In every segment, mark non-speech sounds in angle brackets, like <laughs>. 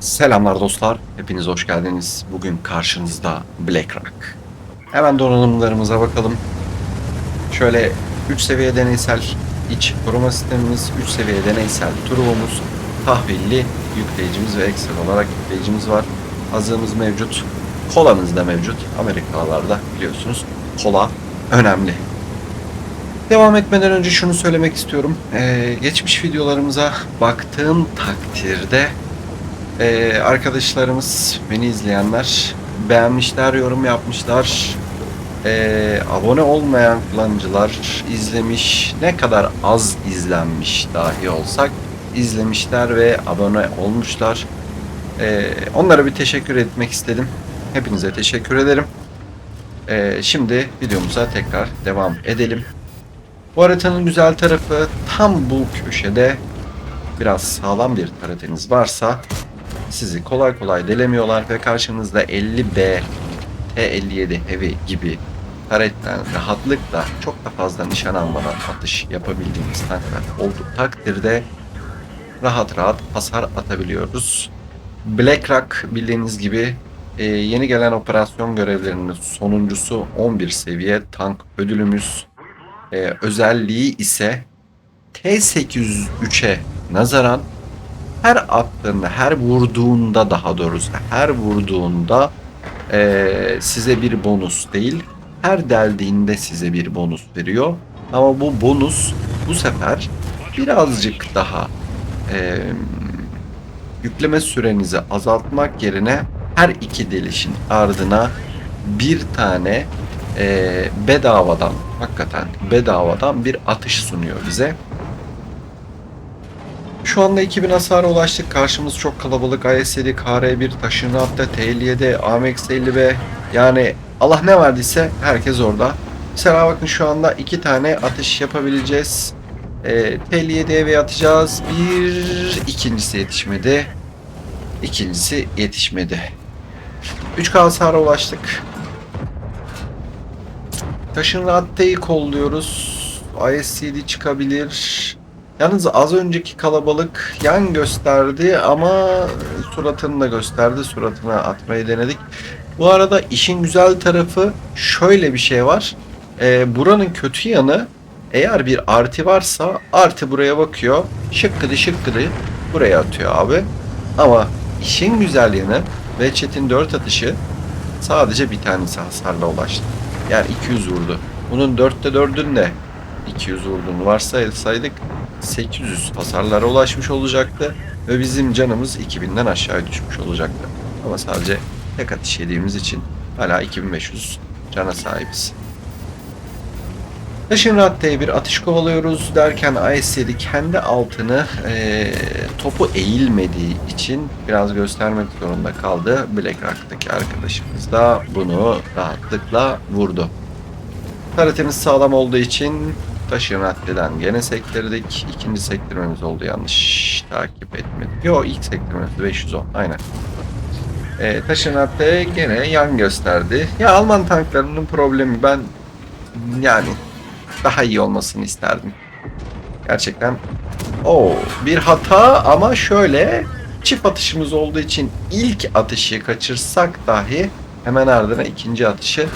Selamlar dostlar, hepiniz hoş geldiniz. Bugün karşınızda BlackRock. Hemen donanımlarımıza bakalım. Şöyle 3 seviye deneysel iç koruma sistemimiz, 3 seviye deneysel turbomuz, tahvilli yükleyicimiz ve ekstra olarak yükleyicimiz var. Azığımız mevcut, kolamız da mevcut. Amerikalılarda biliyorsunuz kola önemli. Devam etmeden önce şunu söylemek istiyorum. Ee, geçmiş videolarımıza baktığım takdirde ee, arkadaşlarımız, beni izleyenler beğenmişler, yorum yapmışlar. Ee, abone olmayan kullanıcılar izlemiş, ne kadar az izlenmiş dahi olsak izlemişler ve abone olmuşlar. Ee, onlara bir teşekkür etmek istedim. Hepinize teşekkür ederim. Ee, şimdi videomuza tekrar devam edelim. Bu haritanın güzel tarafı tam bu köşede biraz sağlam bir tarateniz varsa sizi kolay kolay delemiyorlar ve karşınızda 50B, T57 Heavy gibi taretten rahatlıkla çok da fazla nişan almadan atış yapabildiğimiz tanklar olduğu takdirde rahat rahat hasar atabiliyoruz. BlackRock bildiğiniz gibi e, yeni gelen operasyon görevlerinin sonuncusu 11 seviye tank ödülümüz. E, özelliği ise T803'e nazaran her attığında, her vurduğunda daha doğrusu her vurduğunda eee, size bir bonus değil, her deldiğinde size bir bonus veriyor. Ama bu bonus bu sefer birazcık daha eee, yükleme sürenizi azaltmak yerine her iki delişin ardına bir tane eee, bedavadan, hakikaten bedavadan bir atış sunuyor bize. Şu anda 2000 hasara ulaştık. Karşımız çok kalabalık. IS-7, KR-1, taşını attı, T-57, AMX-50B. Yani Allah ne verdiyse herkes orada. Mesela bakın şu anda iki tane atış yapabileceğiz. Ee, T-57'ye ve atacağız. Bir ikincisi yetişmedi. İkincisi yetişmedi. 3K hasara ulaştık. Taşın raddeyi kolluyoruz. IS-7 çıkabilir. Yalnız az önceki kalabalık yan gösterdi ama suratını da gösterdi. Suratına atmayı denedik. Bu arada işin güzel tarafı şöyle bir şey var. Ee, buranın kötü yanı eğer bir artı varsa artı buraya bakıyor. Şıkkıdı şıkkıdı buraya atıyor abi. Ama işin güzel yanı ve Çetin 4 atışı sadece bir tanesi hasarla ulaştı. Yani 200 vurdu. Bunun 4'te 4'ün de 200 vurduğunu varsaysaydık 800 hasarlara ulaşmış olacaktı ve bizim canımız 2000'den aşağıya düşmüş olacaktı. Ama sadece tek atış yediğimiz için hala 2500 cana sahibiz. Taşın raddeye bir atış kovalıyoruz derken IS-7 kendi altını eee, topu eğilmediği için biraz göstermek zorunda kaldı. BlackRock'taki arkadaşımız da bunu rahatlıkla vurdu. Taretimiz sağlam olduğu için taşın raddeden gene sektirdik. İkinci sektirmemiz oldu yanlış takip etmedik. Yo ilk sektirmemiz 510 aynen. E, taşın radde gene yan gösterdi. Ya Alman tanklarının problemi ben yani daha iyi olmasını isterdim. Gerçekten o bir hata ama şöyle çift atışımız olduğu için ilk atışı kaçırsak dahi hemen ardına ikinci atışı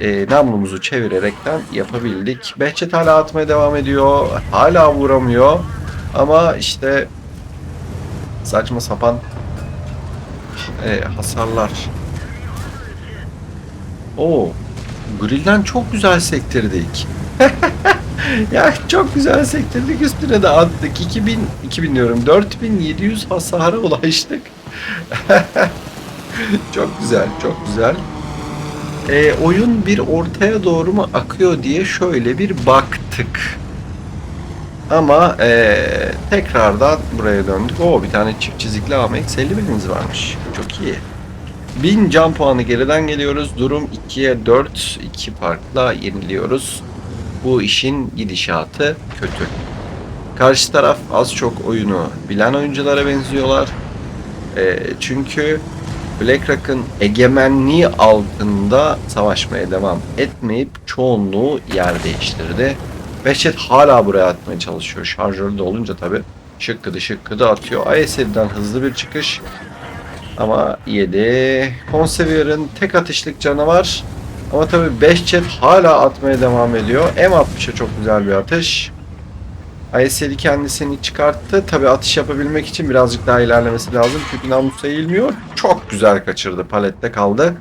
e, namlumuzu çevirerekten yapabildik. Behçet hala atmaya devam ediyor. Hala vuramıyor. Ama işte saçma sapan e, hasarlar. Oo, grillden çok güzel sektirdik. <laughs> ya çok güzel sektirdik üstüne de attık. 2000, 2000 diyorum 4700 hasara ulaştık. <laughs> çok güzel, çok güzel e, oyun bir ortaya doğru mu akıyor diye şöyle bir baktık. Ama e, tekrardan buraya döndük. O bir tane çift çizikli AMX 50 binimiz varmış. Çok iyi. 1000 can puanı geriden geliyoruz. Durum 2'ye 4. 2 farkla yeniliyoruz. Bu işin gidişatı kötü. Karşı taraf az çok oyunu bilen oyunculara benziyorlar. E, çünkü BlackRock'ın egemenliği altında savaşmaya devam etmeyip çoğunluğu yer değiştirdi. Behçet hala buraya atmaya çalışıyor. Şarjörü de olunca tabi Şıkkıdı şıkkıdı atıyor. IS-7'den hızlı bir çıkış. Ama yedi. Consever'ın tek atışlık canı var. Ama tabii 5 jet hala atmaya devam ediyor. M60'a çok güzel bir atış. IS-7 kendisini çıkarttı. Tabii atış yapabilmek için birazcık daha ilerlemesi lazım. Çünkü namus eğilmiyor. Çok güzel kaçırdı. Palette kaldı.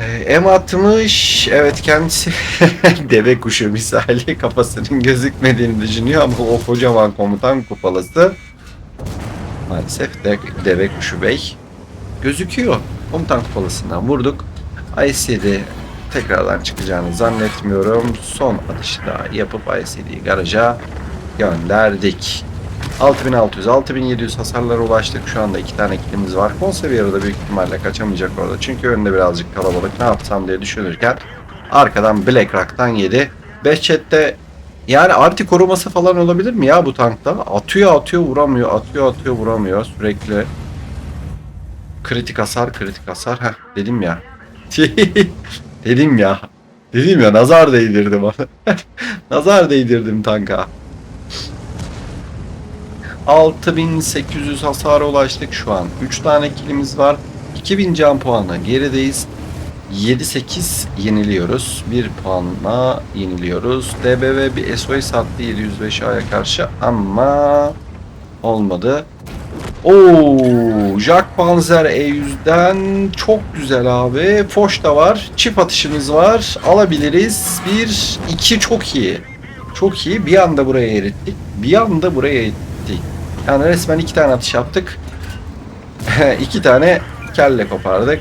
Ee, M60 evet kendisi <laughs> deve kuşu misali <laughs> kafasının gözükmediğini düşünüyor ama o kocaman komutan kupalası maalesef de, deve kuşu bey gözüküyor. Komutan kupalısından vurduk. IS-7 tekrardan çıkacağını zannetmiyorum. Son atışı daha yapıp IS-7'yi garaja gönderdik. 6600, 6700 hasarlara ulaştık. Şu anda iki tane kilimiz var. Consever'ı büyük ihtimalle kaçamayacak orada. Çünkü önünde birazcık kalabalık. Ne yapsam diye düşünürken arkadan Black Rock'tan yedi. 5 chatte yani arti koruması falan olabilir mi ya bu tankta? Atıyor atıyor vuramıyor. Atıyor atıyor vuramıyor. Sürekli kritik hasar kritik hasar. Heh dedim ya. <laughs> dedim ya. Dedim ya nazar değdirdim bana. <laughs> nazar değdirdim tanka. 6800 hasara ulaştık şu an. 3 tane kilimiz var. 2000 can puanla gerideyiz. 7-8 yeniliyoruz. 1 puanla yeniliyoruz. DBV bir SOS attı 705 A'ya karşı ama olmadı. Oo, Jack Panzer E100'den çok güzel abi. Foş da var. Çift atışımız var. Alabiliriz. 1 2 çok iyi. Çok iyi. Bir anda buraya erittik. Bir anda buraya erittik. Yani resmen iki tane atış yaptık. <laughs> iki tane kelle kopardık.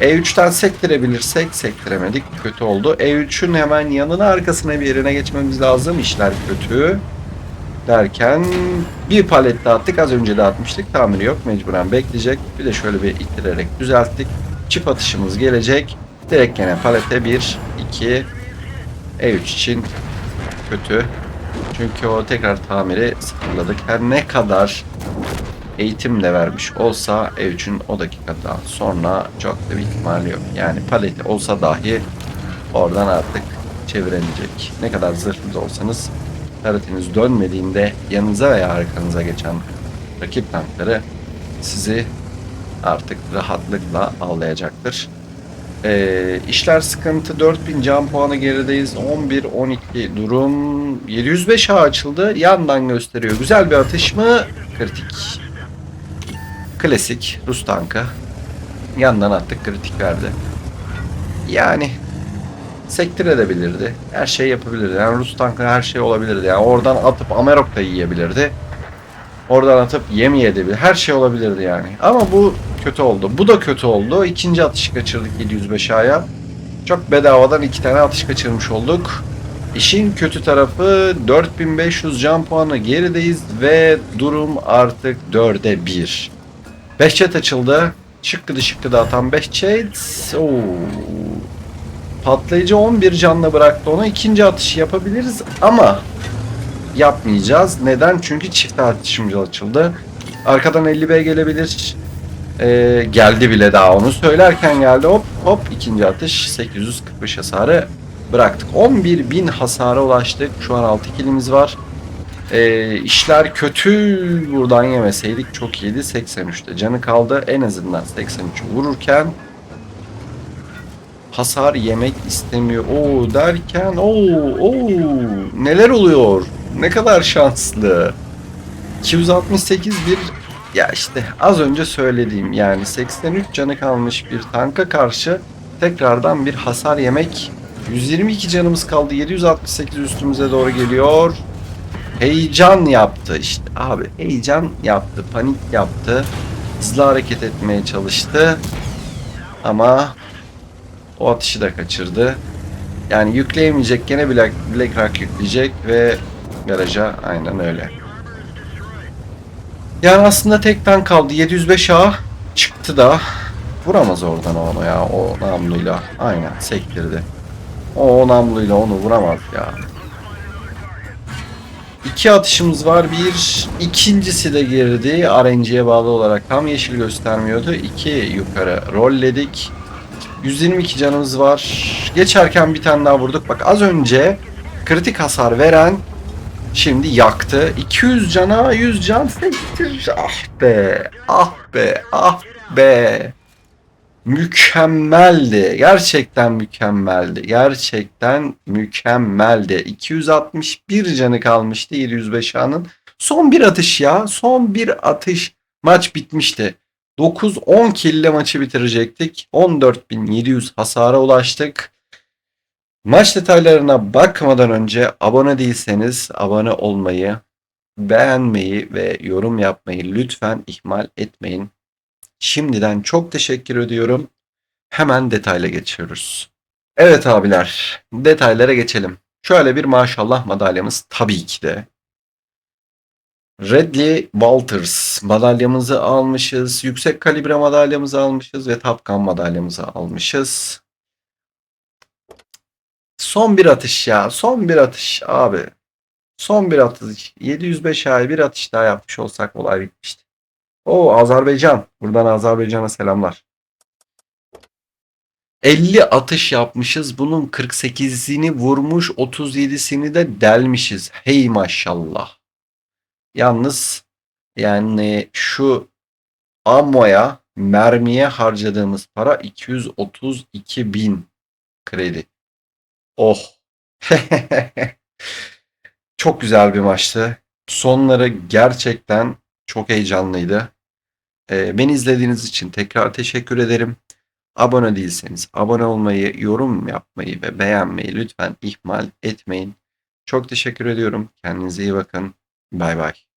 E3'ten sektirebilirsek sektiremedik. Kötü oldu. E3'ün hemen yanına arkasına bir yerine geçmemiz lazım. İşler kötü. Derken bir palet daha attık. Az önce de atmıştık. Tamiri yok. Mecburen bekleyecek. Bir de şöyle bir ittirerek düzelttik. Çift atışımız gelecek. Direkt gene palete 1, 2, E3 için kötü. Çünkü o tekrar tamiri sıfırladık. Her ne kadar eğitim de vermiş olsa E3'ün o dakikadan sonra çok da bir ihtimali yok. Yani paleti olsa dahi oradan artık çeviremeyecek. Ne kadar zırhlı olsanız haritiniz dönmediğinde yanınıza veya arkanıza geçen rakip tankları sizi artık rahatlıkla avlayacaktır. Ee, işler sıkıntı. 4000 can puanı gerideyiz. 11-12 durum. 705 A açıldı. Yandan gösteriyor. Güzel bir atış mı? Kritik. Klasik Rus tankı. Yandan attık kritik verdi. Yani sektir edebilirdi her şey yapabilirdi yani Rus tankı her şey olabilirdi yani oradan atıp Amerok da yiyebilirdi oradan atıp yemeyebilirdi her şey olabilirdi yani ama bu kötü oldu. Bu da kötü oldu. İkinci atışı kaçırdık 705 A'ya. Çok bedavadan iki tane atış kaçırmış olduk. İşin kötü tarafı 4500 can puanı gerideyiz ve durum artık 4'e 1. 5 chat açıldı. Şıkkıdı şıkkıdı atan 5 chat. Oo. Patlayıcı 11 canla bıraktı onu. İkinci atışı yapabiliriz ama yapmayacağız. Neden? Çünkü çift atışımız açıldı. Arkadan 50B gelebilir. Ee, geldi bile daha onu söylerken geldi hop hop ikinci atış 845 hasarı bıraktık 11.000 hasara ulaştık şu an 6 kilimiz var ee, işler kötü buradan yemeseydik çok iyiydi 83'te canı kaldı en azından 83'ü vururken hasar yemek istemiyor o derken o o neler oluyor ne kadar şanslı 268 bir ya işte az önce söylediğim yani 83 canı kalmış bir tanka karşı tekrardan bir hasar yemek. 122 canımız kaldı. 768 üstümüze doğru geliyor. Heyecan yaptı işte abi. Heyecan yaptı. Panik yaptı. Hızlı hareket etmeye çalıştı. Ama o atışı da kaçırdı. Yani yükleyemeyecek gene Black, Black yükleyecek ve garaja aynen öyle. Yani aslında tek tank kaldı. 705 A çıktı da vuramaz oradan onu ya o namluyla. Aynen sektirdi. O namluyla onu vuramaz ya. İki atışımız var. Bir ikincisi de girdi. RNG'ye bağlı olarak tam yeşil göstermiyordu. İki yukarı rolledik. 122 canımız var. Geçerken bir tane daha vurduk. Bak az önce kritik hasar veren Şimdi yaktı. 200 cana 100 can sektir. Ah be. Ah be. Ah be. Mükemmeldi. Gerçekten mükemmeldi. Gerçekten mükemmeldi. 261 canı kalmıştı 705 anın. Son bir atış ya. Son bir atış. Maç bitmişti. 9-10 kille maçı bitirecektik. 14.700 hasara ulaştık. Maç detaylarına bakmadan önce abone değilseniz abone olmayı, beğenmeyi ve yorum yapmayı lütfen ihmal etmeyin. Şimdiden çok teşekkür ediyorum. Hemen detayla geçiyoruz. Evet abiler, detaylara geçelim. Şöyle bir maşallah madalyamız tabii ki de. Redley Walters madalyamızı almışız. Yüksek kalibre madalyamızı almışız ve Top Gun madalyamızı almışız. Son bir atış ya. Son bir atış abi. Son bir atış. 705 ay bir atış daha yapmış olsak olay bitmişti. O Azerbaycan. Buradan Azerbaycan'a selamlar. 50 atış yapmışız. Bunun 48'ini vurmuş, 37'sini de delmişiz. Hey maşallah. Yalnız yani şu ammoya, mermiye harcadığımız para 232 bin kredi. Oh. <laughs> Çok güzel bir maçtı. Sonları gerçekten çok heyecanlıydı. Ee, beni izlediğiniz için tekrar teşekkür ederim. Abone değilseniz abone olmayı, yorum yapmayı ve beğenmeyi lütfen ihmal etmeyin. Çok teşekkür ediyorum. Kendinize iyi bakın. Bye bye.